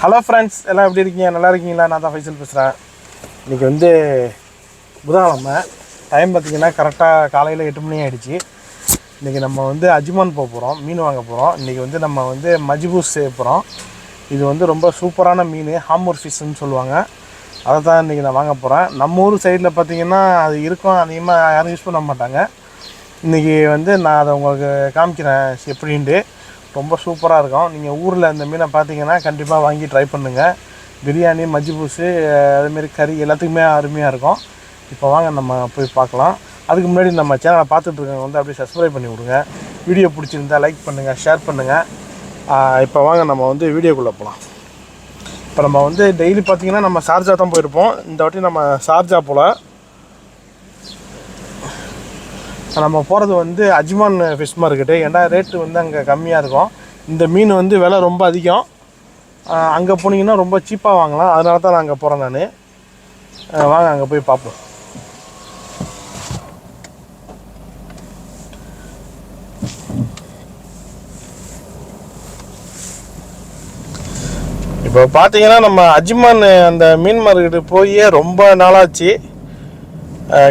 Hello friends எல்லாம் எப்படி இருக்கீங்க? நல்லா இருக்கீங்களா? நான் தான் ஃபைசல் பேசுகிறேன் இன்றைக்கி வந்து புதன்கிழமை. டைம் பார்த்தீங்கன்னா கரெக்டாக காலையில் எட்டு மணி ஆகிடுச்சு இன்றைக்கி நம்ம வந்து அஜ்மான் போக போகிறோம் மீன் வாங்க போகிறோம் இன்றைக்கி வந்து நம்ம வந்து மஜ்பூஸ் செய்ய போகிறோம் இது வந்து ரொம்ப சூப்பரான மீன் ஹாமூர் ஃபிஷ்ஷுன்னு சொல்லுவாங்க. அதை தான் இன்றைக்கி நான் வாங்க போகிறேன் நம்ம ஊர் சைடில் பார்த்திங்கன்னா அது இருக்கும். அதிகமாக யாரும் யூஸ் பண்ண மாட்டாங்க. இன்றைக்கி வந்து நான் அதை உங்களுக்கு காமிக்கிறேன் எப்படின்ட்டு. ரொம்ப சூப்பராக இருக்கும். நீங்கள் ஊரில் இந்த மீனை பார்த்தீங்கன்னா கண்டிப்பாக வாங்கி ட்ரை பண்ணுங்கள் பிரியாணி மஜ்ஜி அதுமாரி கறி எல்லாத்துக்குமே அருமையாக இருக்கும். இப்போ வாங்க நம்ம போய் பார்க்கலாம். அதுக்கு முன்னாடி நம்ம சேனலை பார்த்துட்ருக்கவங்க வந்து அப்படியே சப்ஸ்கிரைப் பண்ணி விடுங்க. வீடியோ பிடிச்சிருந்தா லைக் பண்ணுங்கள் ஷேர் பண்ணுங்கள் இப்போ வாங்க நம்ம வந்து வீடியோக்குள்ளே போகலாம் இப்போ நம்ம வந்து டெய்லி பார்த்தீங்கன்னா நம்ம சார்ஜா தான் போயிருப்போம். இந்த வாட்டி நம்ம சார்ஜா போல் நம்ம போகிறது வந்து அஜ்மான் ஃபிஷ் மார்க்கெட்டு ஏன்னா ரேட்டு வந்து அங்கே கம்மியாக இருக்கும்? இந்த மீன் வந்து விலை ரொம்ப அதிகம். அங்கே போனீங்கன்னா ரொம்ப சீப்பாக வாங்கலாம். அதனால தான் நான் அங்கே போகிறேன் நான். வாங்க அங்கே போய் பார்ப்போம். இப்போ பார்த்தீங்கன்னா நம்ம அஜ்மான் அந்த மீன் மார்க்கெட்டு போய் ரொம்ப நாளாச்சு.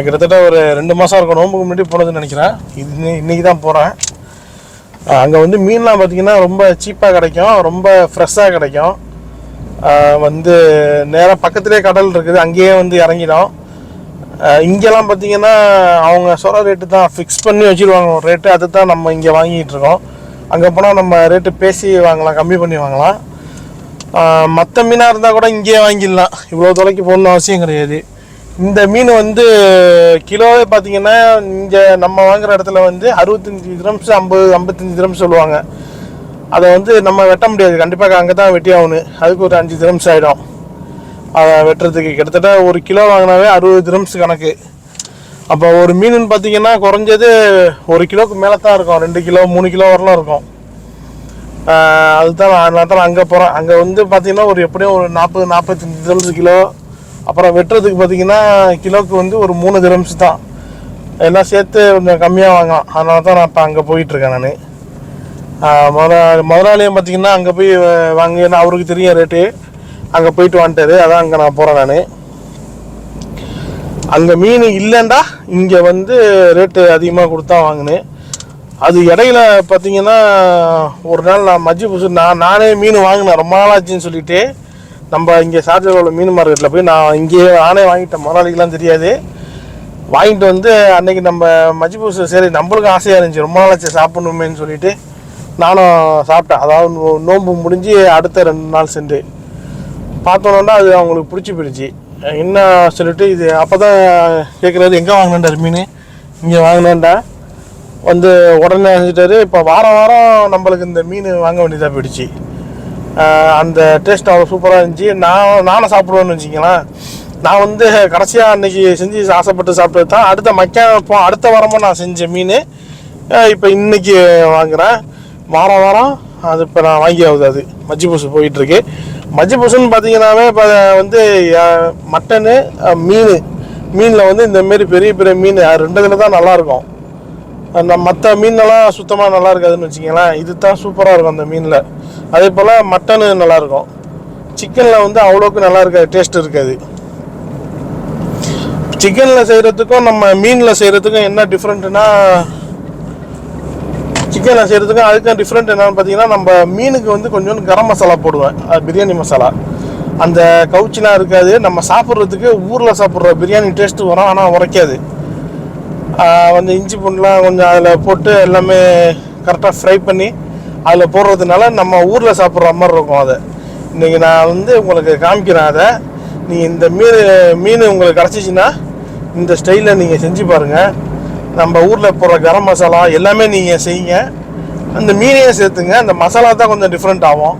கிட்டத்தட்ட ஒரு ரெண்டு மாதம் இருக்கும். நோம்புக்கு முன்னாடி போனதுன்னு நினைக்கிறேன். இது இன்றைக்கி தான் போகிறேன் அங்கே வந்து மீன்லாம் பார்த்தீங்கன்னா ரொம்ப சீப்பாக கிடைக்கும். ரொம்ப ஃப்ரெஷ்ஷாக கிடைக்கும். வந்து நேராக பக்கத்துலேயே கடல் இருக்குது. அங்கேயே வந்து இறங்கிடும். இங்கெல்லாம் பார்த்தீங்கன்னா அவங்க சொல்கிற ரேட்டு தான் ஃபிக்ஸ் பண்ணி வச்சுருவாங்க. ஒரு ரேட்டு அது தான் நம்ம இங்கே வாங்கிட்டு இருக்கோம். அங்கே போனால் நம்ம ரேட்டு பேசி வாங்கலாம் கம்மி பண்ணி வாங்கலாம். மற்ற மீனாக இருந்தால் கூட இங்கேயே வாங்கிடலாம். இவ்வளோ தொலைக்கு போகணும்னு அவசியம் கிடையாது. இந்த மீன் வந்து கிலோவே பார்த்தீங்கன்னா இங்கே நம்ம வாங்குற இடத்துல வந்து அறுபத்தஞ்சி கிராம்ஸ் ஐம்பது ஐம்பத்தஞ்சு கிராம்ஸ் சொல்லுவாங்க. அதை வந்து நம்ம வெட்ட முடியாது. கண்டிப்பாக அங்கே தான் வெட்டி ஆகணும். அதுக்கு ஒரு அஞ்சு கிராம்ஸ் ஆகிடும் அதை வெட்டுறதுக்கு கிட்டத்தட்ட ஒரு கிலோ வாங்கினாவே அறுபது கிராம்ஸ் கணக்கு. அப்போ ஒரு மீனுன்னு பார்த்தீங்கன்னா குறைஞ்சது ஒரு கிலோவுக்கு மேலே தான் இருக்கும். ரெண்டு கிலோ மூணு கிலோ வரலாம் இருக்கும். அதுதான் நான் தான் அங்கே போகிறேன் அங்கே வந்து பார்த்தீங்கன்னா ஒரு எப்படியும் ஒரு நாற்பது நாற்பத்தஞ்சு கிராம்ஸ் கிலோ அப்புறம் வெட்டுறதுக்கு பார்த்தீங்கன்னா கிலோவுக்கு வந்து ஒரு மூணு கிராம்ஸ் தான். எல்லாம் சேர்த்து கொஞ்சம் கம்மியாக வாங்கலாம். அதனால தான் நான் இப்போ அங்கே போயிட்டுருக்கேன் நான். முதலா முதலாளியும் பார்த்தீங்கன்னா அங்கே போய் வாங்கி ஏன்னா அவருக்கு தெரியும் ரேட்டு அங்கே போயிட்டு வந்துட்டாரு. அதான் அங்கே நான் போகிறேன் நான். அங்கே மீன் இல்லைண்டா இங்கே வந்து ரேட்டு அதிகமாக கொடுத்தா வாங்கினேன். அது இடையில பார்த்தீங்கன்னா ஒரு நாள் நான் மஜ்ஜி புதுசு நான் நானே மீன் வாங்கினேன். ரொம்ப நாளாச்சுன்னு சொல்லிட்டு. நம்ம இங்கே சார்ஜரோட மீன் மார்க்கெட்டில் போய் நான் இங்கேயே நானே வாங்கிட்டேன். முதலாளிக்கெலாம் தெரியாது. வாங்கிட்டு வந்து அன்னைக்கு நம்ம மஜ்ஜி சரி நம்மளுக்கும் ஆசையாக இருந்துச்சு. ரொம்ப நாளாச்சு சாப்பிடணுமேன்னு சொல்லிட்டு நானும் சாப்பிட்டேன். அதாவது நோன்பு முடிஞ்சு அடுத்த ரெண்டு நாள் சென்று. பார்த்தோன்னா அது அவங்களுக்கு பிடிச்சி போயிடுச்சு. என்ன சொல்லிட்டு இது அப்போ தான் கேட்குறாரு எங்கே வாங்கினேன்டார் மீன்? இங்கே வாங்கினேன்டா. வந்து உடனே செஞ்சுட்டாரு. இப்போ வாரம் வாரம் நம்மளுக்கு இந்த மீன் வாங்க வேண்டியதாக போயிடுச்சு. அந்த டேஸ்ட் அவ்வளோ சூப்பராக இருந்துச்சு. நான் நானும் சாப்பிடுவேன்னு வச்சுக்கலாம் நான் வந்து கடைசியாக அன்னைக்கு செஞ்சு ஆசைப்பட்டு சாப்பிட்டது தான். அடுத்த மக்கான போ அடுத்த வாரமும் நான் செஞ்ச மீன். இப்போ இன்றைக்கி வாங்குறேன். வாரம் வாரம் அது இப்போ நான் வாங்கி ஆகுது அது. மஜ்ஜி பூசு போயிட்டுருக்கு. மஜ்ஜி பூசுன்னு பார்த்தீங்கன்னாவே இப்போ வந்து மட்டனு மீன். மீனில் வந்து இந்த மாரி பெரிய பெரிய மீன் ரெண்டு இதில் தான் நல்லாயிருக்கும் அந்த மற்ற மீனெல்லாம் சுத்தமாக நல்லா இருக்காதுன்னு வச்சுக்கங்களேன். இது தான் சூப்பராக இருக்கும் அந்த மீனில். அதே போல் மட்டனு நல்லாயிருக்கும். சிக்கனில் வந்து அவ்வளோக்கு நல்லா இருக்காது டேஸ்ட் இருக்காது. சிக்கனில் செய்கிறதுக்கும் நம்ம மீனில் செய்கிறதுக்கும் என்ன டிஃப்ரெண்ட்டுனா சிக்கனில் செய்கிறதுக்கும் அதுக்கும் டிஃப்ரெண்ட் என்னென்னு பார்த்தீங்கன்னா நம்ம மீனுக்கு வந்து கொஞ்சோண்டு கரம் மசாலா போடுவேன். அது பிரியாணி மசாலா. அந்த கவுச்சிலாம் இருக்காது. நம்ம சாப்பிட்றதுக்கு ஊரில் சாப்பிட்ற பிரியாணி டேஸ்ட்டு வரும் ஆனால் உரைக்காது. வந்து இஞ்சி பூண்டுலாம் கொஞ்சம் அதில் போட்டு எல்லாமே கரெக்டாக ஃப்ரை பண்ணி அதில் போடுறதுனால நம்ம ஊரில் சாப்பிட்ற மாதிரி இருக்கும் அதை. இன்றைக்கி நான் வந்து உங்களுக்கு காமிக்கிறேன் அதை. நீங்கள் இந்த மீன் மீன் உங்களுக்கு கிடச்சிச்சின்னா இந்த ஸ்டைலில் நீங்கள் செஞ்சு பாருங்கள் நம்ம ஊரில் போடுற கரம் மசாலா எல்லாமே நீங்கள் செய்யுங்க. அந்த மீனையும் சேர்த்துங்க. அந்த மசாலா தான் கொஞ்சம் டிஃப்ரெண்ட் ஆகும்.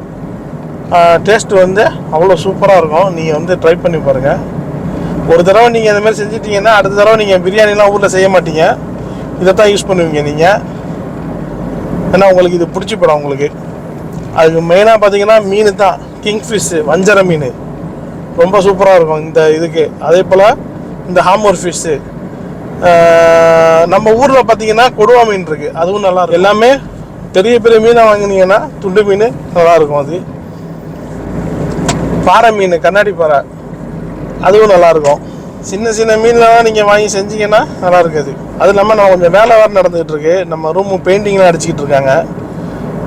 டேஸ்ட் வந்து அவ்வளோ சூப்பராக இருக்கும். நீங்கள் வந்து ட்ரை பண்ணி பாருங்கள் ஒரு தடவை நீங்கள் இந்த மாதிரி செஞ்சிட்டீங்கன்னா அடுத்த தடவை நீங்கள் பிரியாணிலாம் ஊரில் செய்ய மாட்டீங்க. இதை தான் யூஸ் பண்ணுவீங்க நீங்கள் ஏன்னா உங்களுக்கு இது பிடிச்சி போடும் உங்களுக்கு அதுக்கு மெயினாக பார்த்தீங்கன்னா மீன் தான். கிங் ஃபிஷ்ஷு வஞ்சர மீன். ரொம்ப சூப்பராக இருக்கும் இந்த இதுக்கு. அதே போல் இந்த ஹாமோர் ஃபிஷ்ஷு நம்ம ஊரில் பார்த்தீங்கன்னா கொடுவா மீன் இருக்குது அதுவும் நல்லா இருக்கும். எல்லாமே பெரிய பெரிய மீனாக வாங்கினீங்கன்னா துண்டு மீன் நல்லாயிருக்கும் அது. பாறை மீன் கண்ணாடி பாறை. அதுவும் நல்லாயிருக்கும் சின்ன சின்ன மீன்லாம் நீங்கள் வாங்கி செஞ்சீங்கன்னா நல்லா இருக்காது. அது இல்லாமல் நம்ம கொஞ்சம் வேலை வேறு நடந்துகிட்டு இருக்கு. நம்ம ரூமு பெயிண்டிங்லாம் அடிச்சுக்கிட்டு இருக்காங்க.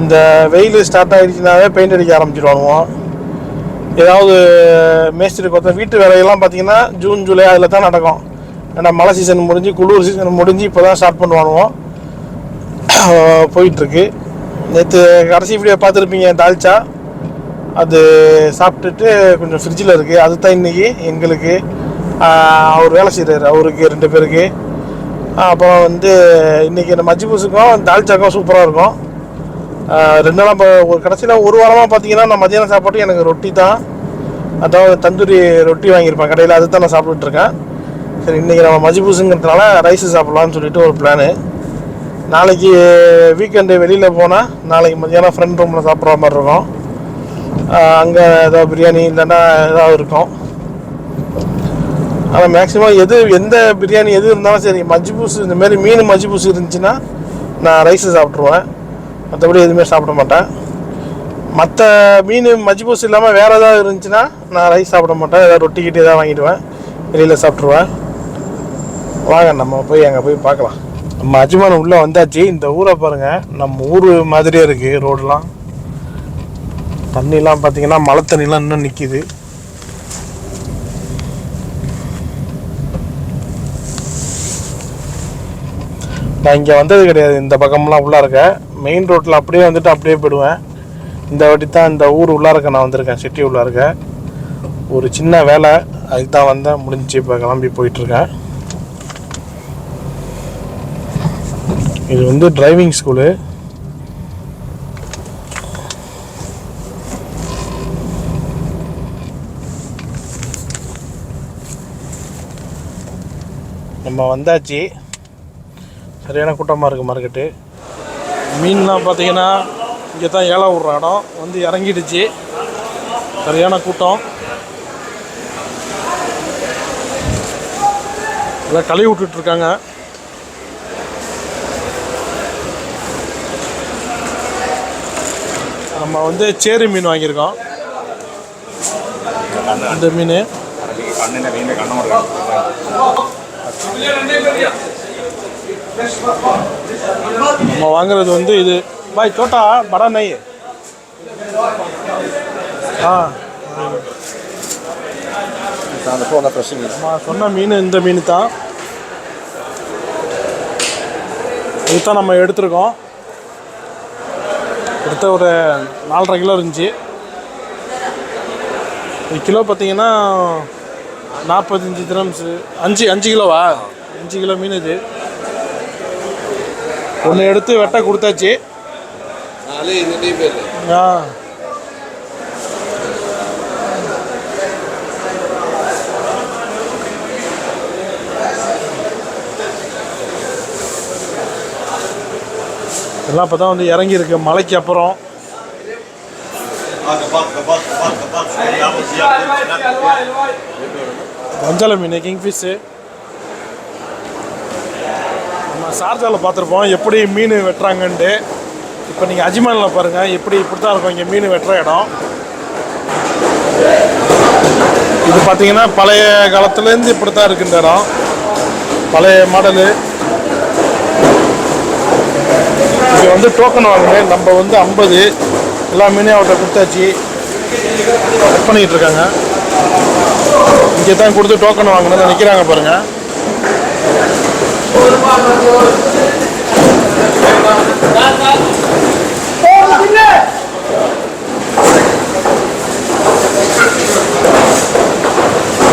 இந்த வெயில் ஸ்டார்ட் ஆகிடுச்சுனாவே பெயிண்ட் அடிக்க ஆரம்பிச்சிடுவானுவோம் ஏதாவது மேஸ்திரி கொத்த வீட்டு வேலையெல்லாம் பார்த்தீங்கன்னா ஜூன் ஜூலை அதில் தான் நடக்கும். ஏன்னா மழை சீசன் முடிஞ்சு குளிர் சீசன் முடிஞ்சு இப்போ தான் ஸ்டார்ட் பண்ணுவானுவோம் போயிட்டுருக்கு. நேற்று கடைசி வீடியோ பார்த்துருப்பீங்க தால்ச்சா. அது சாப்பிட்டுட்டு கொஞ்சம் ஃப்ரிட்ஜில் இருக்குது அது தான் இன்றைக்கி எங்களுக்கு. அவர் வேலை செய்கிறார் அவருக்கு ரெண்டு பேருக்கு. அப்புறம் வந்து இன்றைக்கி இந்த மஜ்ஜி பூசுக்கும் தால்ச்சாக்கும் சூப்பராக இருக்கும். ரெண்டு நாளாக இப்போ ஒரு கடைசியில் ஒரு வாரமாக பார்த்தீங்கன்னா நான் மதியானம் சாப்பாட்டு எனக்கு ரொட்டி தான். அதாவது தந்தூரி ரொட்டி வாங்கியிருப்பேன். கடையில் அது தான் நான் சாப்பிட்டுட்டு இருக்கேன். சரி இன்றைக்கி நம்ம மஜ்ஜி பூசுங்கிறதுனால ரைஸ் சாப்பிட்லான்னு சொல்லிட்டு ஒரு பிளானு நாளைக்கு வீக்கெண்டு வெளியில் போனால் நாளைக்கு மதியானம் ஃப்ரெண்ட் ரூமில் சாப்பிட்ற மாதிரி இருக்கும். அங்கே ஏதாவது பிரியாணி இல்லைன்னா ஏதாவது இருக்கும். ஆனால் மேக்ஸிமம் எது எந்த பிரியாணி எது இருந்தாலும் சரி மஜ்ஜிபூஸ் இந்த மாதிரி மீன் மஜ்ஜிபூஸ் இருந்துச்சுன்னா நான் ரைஸு சாப்பிட்ருவேன் மற்றபடி எதுவுமே சாப்பிட மாட்டேன். மற்ற மீன் மஜ்ஜிபூஸ் இல்லாமல் வேறு ஏதாவது இருந்துச்சுன்னா நான் ரைஸ் சாப்பிட மாட்டேன். ஏதாவது ரொட்டி கிட்டி ஏதாவது வாங்கிடுவேன். வெளியில் சாப்பிட்ருவேன் வாங்க நம்ம போய் அங்கே போய் பார்க்கலாம். நம்ம அஜ்மான் உள்ளே வந்தாச்சு. இந்த ஊரை பாருங்கள் நம்ம ஊர் மாதிரியே இருக்குது ரோடெலாம். தண்ணிலாம் பார்த்தீங்கன்னா மழை தண்ணிலாம் இன்னும் நிற்கிது நான் இங்கே வந்தது கிடையாது. இந்த பக்கம்லாம் உள்ளே இருக்கேன் மெயின் ரோட்டில் அப்படியே வந்துட்டு அப்படியே போயிடுவேன். இந்த வாட்டி தான் இந்த ஊர் உள்ளே இருக்க நான் வந்திருக்கேன். சிட்டி உள்ளே இருக்க. ஒரு சின்ன வேலை. அதுக்கு தான் வந்தேன். முடிஞ்சு இப்போ கிளம்பி போயிட்டுருக்கேன். இது வந்து டிரைவிங் ஸ்கூலு நம்ம வந்தாச்சு. சரியான கூட்டமாக இருக்குது மார்க்கெட்டு மீன்லாம் பார்த்தீங்கன்னா இங்கே தான் ஏழா விட்ற இடம். வந்து இறங்கிடுச்சு. சரியான கூட்டம். எல்லாம் கழுவி விட்டுட்ருக்காங்க நம்ம வந்து சேரி மீன் வாங்கியிருக்கோம். அந்த மீன். நம்ம வாங்குறது வந்து இது. பாய் தோட்டா படா நெய். ஆ. போன சொன்ன மீன் இந்த மீன் தான். இதுதான் நம்ம எடுத்திருக்கோம். எடுத்த ஒரு நாலரை கிலோ இருந்துச்சு. ஒரு கிலோ பார்த்தீங்கன்னா நாற்பத்தஞ்சு கிராம்ஸு அஞ்சு அஞ்சு கிலோவா? அஞ்சு கிலோ மீன் இது. ஒன்று எடுத்து வெட்ட கொடுத்தாச்சு. ஆ. எல்லாம் இப்போ தான் வந்து இறங்கியிருக்கு. மலைக்கு அப்புறம். வஞ்சலை மீன் கிங்ஃபிஷ்ஷு. நம்ம சார்ஜாவில் பார்த்துருப்போம். எப்படி மீன் வெட்டுறாங்கன்ட்டு. இப்போ நீங்கள் அஜ்மானில் பாருங்கள் எப்படி இப்படி தான் இருக்கும். இங்கே மீன் வெட்டுற இடம். இது பார்த்தீங்கன்னா பழைய காலத்துலேருந்து இப்படி தான் இருக்கு இந்த இடம். பழைய மாடலு. இங்கே வந்து டோக்கன் வாங்கினேன் நம்ம வந்து ஐம்பது. எல்லா மீனையும் அவர்கிட்ட கொடுத்தாச்சு. கட் பண்ணிக்கிட்டு இருக்காங்க. இங்கே தான் கொடுத்து டோக்கன் வாங்கினது நிற்கிறாங்க பாருங்கள்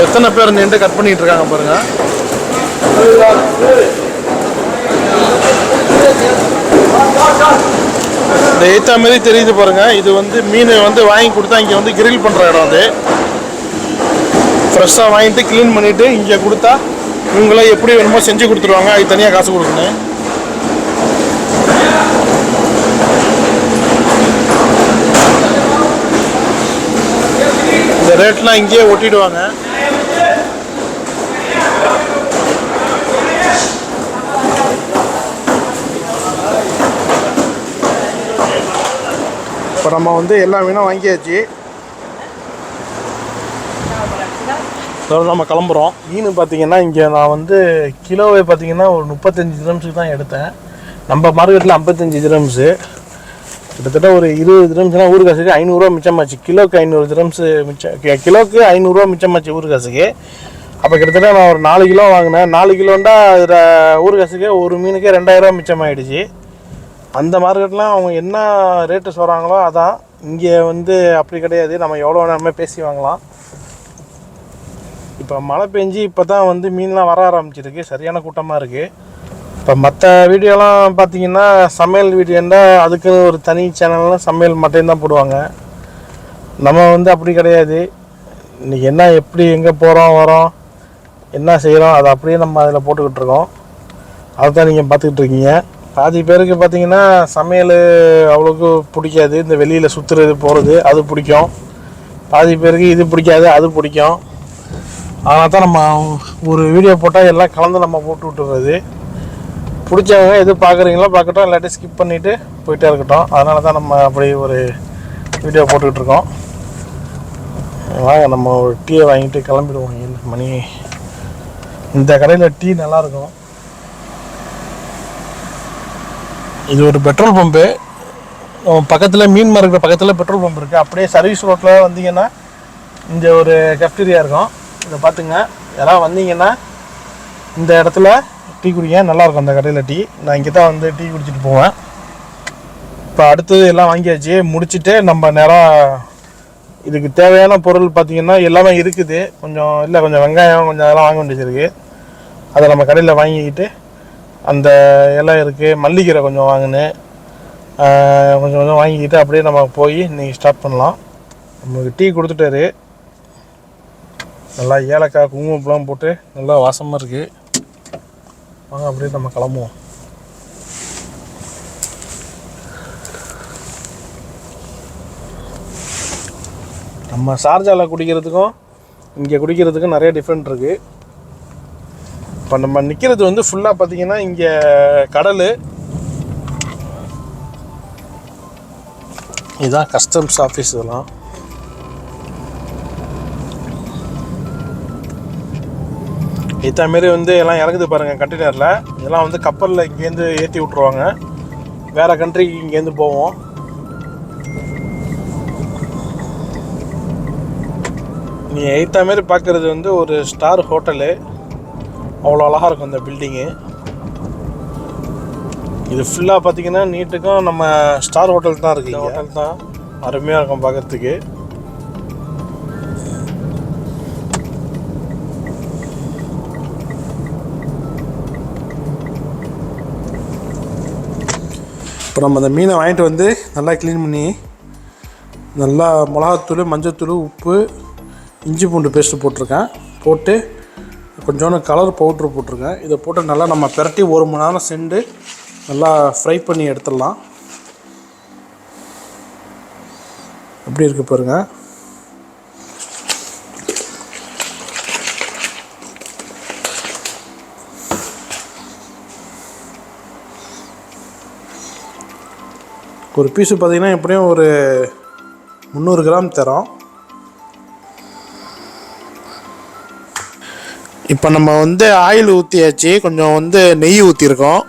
எத்தனை பேர் நின்று கட் பண்ணிட்டு இருக்காங்க பாருங்க. இந்த ஏற்ற மாதிரி தெரியுது பாருங்க. இது வந்து மீன் வந்து வாங்கி கொடுத்தா இங்கே வந்து கிரில் பண்ணுற இடம் அது. ஃப்ரெஷ்ஷாக வாங்கிட்டு க்ளீன் பண்ணிவிட்டு இங்கே கொடுத்தா இவங்களை எப்படி வேணுமோ செஞ்சு கொடுத்துருவாங்க. அதுக்கு தனியாக காசு கொடுக்கணும். இந்த ரேட்லாம் இங்கேயே ஒட்டிடுவாங்க. இப்போ நம்ம வந்து எல்லா மீனும் வாங்கியாச்சு. அதோட நம்ம கிளம்புறோம். மீன் பார்த்தீங்கன்னா இங்கே நான் வந்து கிலோவே பார்த்தீங்கன்னா ஒரு முப்பத்தஞ்சு கிராம்ஸுக்கு தான் எடுத்தேன். நம்ம மார்க்கெட்டில் ஐம்பத்தஞ்சு திரம்ஸு கிட்டத்தட்ட ஒரு இருபது கிராம்ஸ்னால் ஊர் காசுக்கு ஐநூறுரூவா மிச்சமாச்சு. கிலோக்கு ஐநூறு திரம்ஸு மிச்சம் கிலோக்கு ஐநூறுரூவா மிச்சமாச்சு ஊர் காசுக்கு அப்போ கிட்டத்தட்ட நான் ஒரு நாலு கிலோ வாங்கினேன். நாலு கிலோண்டா அதில் ஊர் காசுக்கு ஒரு மீனுக்கே ரெண்டாயிரரூவா மிச்சமாயிடுச்சு. அந்த மார்க்கெட்லாம் அவங்க என்ன ரேட்டு சொல்கிறாங்களோ அதான். இங்கே வந்து அப்படி கிடையாது. நம்ம எவ்வளோ நேரமே பேசி வாங்கலாம். இப்போ மழை பெஞ்சு இப்போ தான் வந்து மீன்லாம் வர ஆரம்பிச்சிருக்கு. சரியான கூட்டமாக இருக்குது இப்போ மற்ற வீடியோலாம் பார்த்தீங்கன்னா சமையல் வீடியோன்னா அதுக்குன்னு ஒரு தனி சேனல்லாம் சமையல் மட்டும் தான் போடுவாங்க. நம்ம வந்து அப்படி கிடையாது. இன்றைக்கி என்ன எப்படி எங்கே போகிறோம் வரோம் என்ன செய்கிறோம் அதை அப்படியே நம்ம அதில் போட்டுக்கிட்டு இருக்கோம். அதை தான் நீங்கள் பார்த்துக்கிட்டு இருக்கீங்க. பாதி பேருக்கு பார்த்தீங்கன்னா சமையல் அவ்வளோக்கு பிடிக்காது. இந்த வெளியில் சுற்றுறது போகிறது அது பிடிக்கும். பாதி பேருக்கு இது பிடிக்காது அது பிடிக்கும். அதனால் தான் நம்ம ஒரு வீடியோ போட்டால் எல்லாம் கலந்து நம்ம போட்டு விட்டுறது. பிடிச்சவங்க எது பார்க்குறீங்களோ பார்க்கட்டும் இல்லாட்டி ஸ்கிப் பண்ணிவிட்டு போயிட்டே இருக்கட்டும். அதனால தான் நம்ம அப்படி ஒரு வீடியோ போட்டுக்கிட்டு இருக்கோம். வாங்க நம்ம ஒரு டீயை வாங்கிட்டு கிளம்பிடுவோம். ஏழு மணி. இந்த கடையில் டீ நல்லாயிருக்கும். இது ஒரு பெட்ரோல் பம்பு பக்கத்தில் மீன் மார்க்கெட் பக்கத்தில் பெட்ரோல் பம்ப் இருக்குது அப்படியே சர்வீஸ் ரோட்டில் வந்தீங்கன்னா இங்கே ஒரு கஃப்டீரியா இருக்கும். இதை பார்த்துங்க. யாராவது வந்தீங்கன்னா இந்த இடத்துல டீ குடிங்க. நல்லாயிருக்கும் அந்த கடையில் டீ. நான் இங்கே தான் வந்து டீ குடிச்சிட்டு போவேன். இப்போ அடுத்தது எல்லாம் வாங்கியாச்சு. முடிச்சுட்டு நம்ம நேராக இதுக்கு தேவையான பொருள் பார்த்தீங்கன்னா எல்லாமே இருக்குது. கொஞ்சம் இல்லை கொஞ்சம் வெங்காயம் கொஞ்சம் அதெல்லாம் வாங்க வேண்டியது இருக்குது அதை நம்ம கடையில் வாங்கிக்கிட்டு அந்த இலை இருக்குது மல்லிக்கீரை கொஞ்சம் வாங்கினேன். கொஞ்சம் கொஞ்சம் வாங்கிக்கிட்டு அப்படியே நம்ம போய் இன்றைக்கி ஸ்டார்ட் பண்ணலாம். நமக்கு டீ கொடுத்துட்டாரு. நல்லா ஏலக்காய் குங்குமப்பெலாம் போட்டு நல்லா வாசமாக இருக்குது வாங்க அப்படியே நம்ம கிளம்புவோம். நம்ம ஷார்ஜாவில் குடிக்கிறதுக்கும் இங்கே குடிக்கிறதுக்கும் நிறைய டிஃப்ரெண்ட் இருக்குது இப்போ நம்ம நிற்கிறது வந்து ஃபுல்லாக பார்த்தீங்கன்னா இங்கே கடல். இதுதான் கஸ்டம்ஸ் ஆஃபீஸ் இதெல்லாம். இத்த மாரி வந்து எல்லாம் இறங்குது பாருங்கள் கண்டெய்னரில் இதெல்லாம் வந்து கப்பலில் இங்கேருந்து ஏற்றி விட்ருவாங்க வேறு கண்ட்ரிக்கு இங்கேருந்து போவோம். நீ எய்த்த மாரி பார்க்குறது வந்து ஒரு ஸ்டார் ஹோட்டலு அவ்வளோ அழகாக இருக்கும் இந்த பில்டிங்கு இது ஃபுல்லாக பார்த்தீங்கன்னா நீட்டுக்கும் நம்ம ஸ்டார் ஹோட்டல் தான் இருக்குது ஹோட்டல் தான். அருமையாக இருக்கும் பார்க்குறதுக்கு இப்போ நம்ம அந்த மீனை வாங்கிட்டு வந்து நல்லா க்ளீன் பண்ணி நல்லா மிளகாத்தூள் மஞ்சத்தூள் உப்பு இஞ்சி பூண்டு பேஸ்ட்டு போட்டிருக்கேன். போட்டு கொஞ்சோண்டு கலர் பவுட்ரு போட்டிருக்கேன். இதை போட்டு நல்லா நம்ம பிரட்டி ஒரு மணி நேரம் செண்டு நல்லா ஃப்ரை பண்ணி எடுத்துடலாம். எப்படி இருக்குது பாருங்கள் ஒரு பீஸு பார்த்தீங்கன்னா எப்படியும் ஒரு முந்நூறு கிராம் தரோம். இப்போ நம்ம வந்து ஆயில் ஊற்றியாச்சு கொஞ்சம் வந்து நெய் ஊற்றிருக்கோம்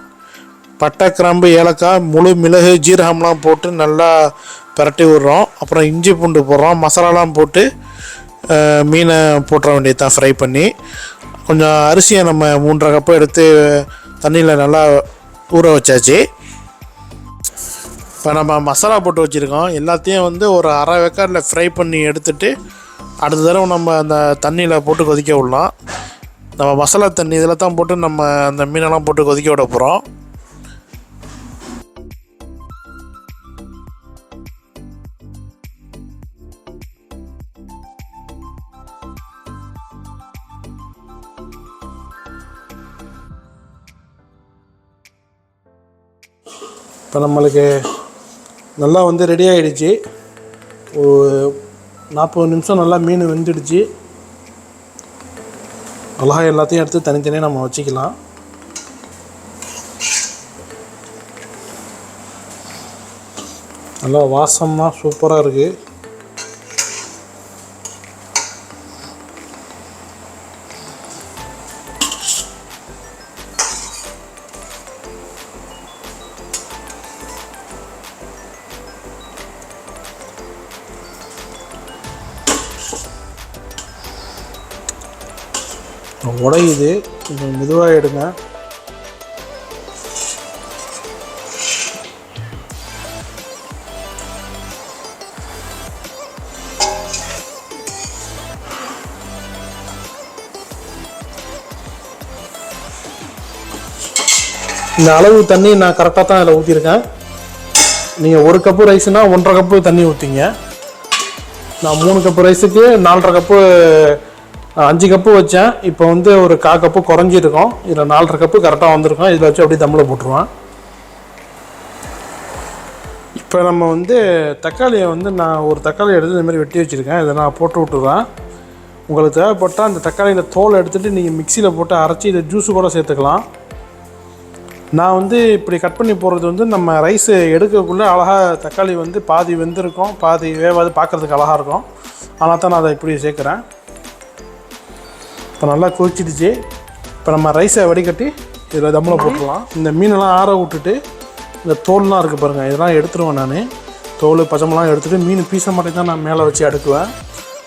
பட்டை கிராம்பு ஏலக்காய் முழு மிளகு ஜீரகம்லாம் போட்டு நல்லா பிரட்டி விட்றோம். அப்புறம் இஞ்சி பூண்டு போடுறோம். மசாலாலாம் போட்டு மீனை போட்டுற வேண்டியது தான் ஃப்ரை பண்ணி. கொஞ்சம் அரிசியை நம்ம மூன்றரை கப்பு எடுத்து தண்ணியில் நல்லா ஊற வச்சாச்சு. இப்போ நம்ம மசாலா போட்டு வச்சுருக்கோம். எல்லாத்தையும் வந்து ஒரு அரை வெக்காரில் ஃப்ரை பண்ணி எடுத்துகிட்டு அடுத்த தடவை நம்ம அந்த தண்ணியில் போட்டு கொதிக்க விடலாம். நம்ம மசாலா தண்ணி இதில் தான் போட்டு நம்ம அந்த மீனெல்லாம் போட்டு கொதிக்க விட போகிறோம் இப்போ நம்மளுக்கு நல்லா வந்து ரெடி ஆகிடுச்சு ஒரு நாற்பது நிமிஷம் நல்லா மீன் வெந்துடுச்சு. அழகா எல்லாத்தையும் எடுத்து தனித்தனியாக நம்ம வச்சுக்கலாம். நல்லா வாசமாக சூப்பராக இருக்குது உடையுது. கொஞ்சம் மெதுவாக எடுங்க. இந்த அளவு தண்ணி நான் கரெக்டாக தான் அதில் ஊற்றிருக்கேன் நீங்கள் ஒரு கப்பு ரைஸ்னால் ஒன்றரை கப்பு தண்ணி ஊற்றிங்க நான் மூணு கப்பு ரைஸுக்கு நாலரை கப்பு அஞ்சு கப்பு வச்சேன். இப்போ வந்து ஒரு கா கப்பு குறைஞ்சிருக்கும். இதில் நாலரை கப்பு கரெக்டாக வந்திருக்கும். இதில் வச்சு அப்படியே தம்மில் போட்டுருவேன். இப்போ நம்ம வந்து தக்காளியை வந்து நான் ஒரு தக்காளி எடுத்து இந்த மாதிரி வெட்டி வச்சுருக்கேன். இதை நான் போட்டு விட்டுறேன். உங்களுக்கு தேவைப்பட்டால் அந்த தக்காளியில் தோல் எடுத்துகிட்டு நீங்கள் மிக்சியில் போட்டு அரைச்சி இதை ஜூஸு கூட சேர்த்துக்கலாம். நான் வந்து இப்படி கட் பண்ணி போடுறது வந்து நம்ம ரைஸ் எடுக்கக்குள்ளே அழகாக தக்காளி வந்து பாதி வெந்திருக்கும். பாதி வேவாது பார்க்குறதுக்கு அழகாக இருக்கும். ஆனால் தான் நான் அதை இப்படி சேர்க்குறேன். இப்போ நல்லா கொதிச்சிடுச்சு. இப்போ நம்ம ரைஸை வடிகட்டி இதில் தம்மில் போட்டுடலாம். இந்த மீனெல்லாம் ஆற விட்டுட்டு இந்த தோல்லாம் இருக்குது பாருங்கள் இதெல்லாம் எடுத்துருவேன் நான். தோல் பச்சமெல்லாம் எடுத்துகிட்டு மீன் பீஸை மட்டும் தான் நான் மேலே வச்சு அடுக்குவேன்.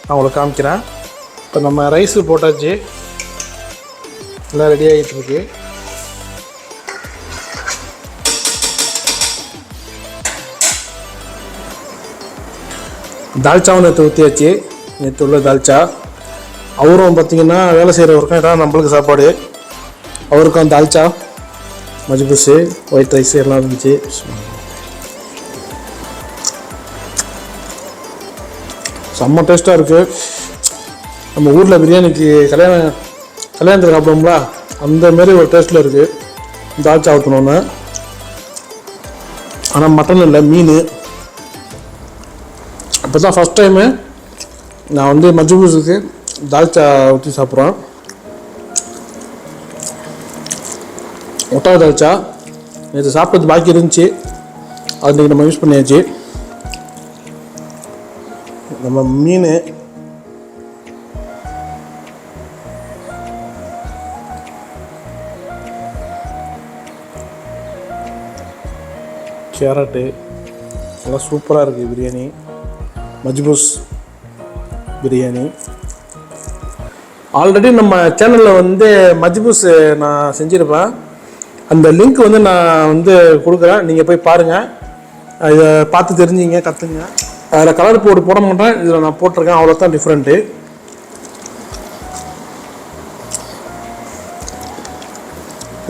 நான் உங்களுக்கு காமிக்கிறேன். இப்போ நம்ம ரைஸு போட்டாச்சு. எல்லாம் ரெடி ஆகிட்டு இருக்கு. தால்ச்சாவும் நேற்று ஊற்றியாச்சு நேற்று உள்ள தால்ச்சா அவரும் பார்த்தீங்கன்னா வேலை செய்கிறவருக்கும் இதான் நம்மளுக்கு சாப்பாடு. அவருக்கும் தால்ச்சா மஜ்பூஸு ஒயிட் ரைஸ் எல்லாம் இருந்துச்சு. செம்ம டேஸ்ட்டாக இருக்குது நம்ம ஊரில் பிரியாணிக்கு கல்யாணம் கல்யாணத்தில் சாப்பிடுவோம்ல அந்த மாதிரி ஒரு டேஸ்ட்டில் இருக்குது தால்ச்சா ஊற்றணுன்னு ஆனால் மட்டன் இல்லை மீன். இப்போ தான் ஃபஸ்ட் டைமு நான் வந்து மஜ்பூஸுக்கு தால்ச்சா ஊற்றி சாப்பிட்றோம் ஒட்டா தால்ச்சா. நேற்று சாப்பிட்றது பாக்கி இருந்துச்சு. அது நீங்கள் நம்ம யூஸ் பண்ணியாச்சு. நம்ம மீன். கேரட்டு. நல்லா சூப்பராக இருக்குது பிரியாணி. மஜ்பூஸ் பிரியாணி. ஆல்ரெடி நம்ம சேனலில் வந்து மஜ்பூஸ் நான் செஞ்சுருப்பேன். அந்த லிங்க் வந்து நான் வந்து கொடுக்குறேன். நீங்கள் போய் பாருங்கள் இதை பார்த்து தெரிஞ்சுங்க கற்றுங்க அதில் கலர் போட்டு போட மாட்டேன். இதில் நான் போட்டிருக்கேன். அவ்வளோதான் டிஃப்ரெண்ட்டு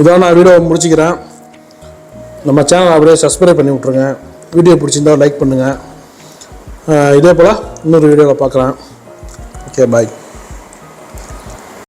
இதோட நான் வீடியோ முடிச்சுக்கிறேன். நம்ம சேனலை அப்படியே சப்ஸ்கிரைப் பண்ணி விட்ருங்க வீடியோ பிடிச்சிருந்தா லைக் பண்ணுங்கள் இதே போல் இன்னொரு வீடியோவில் பார்க்குறேன். Okay bye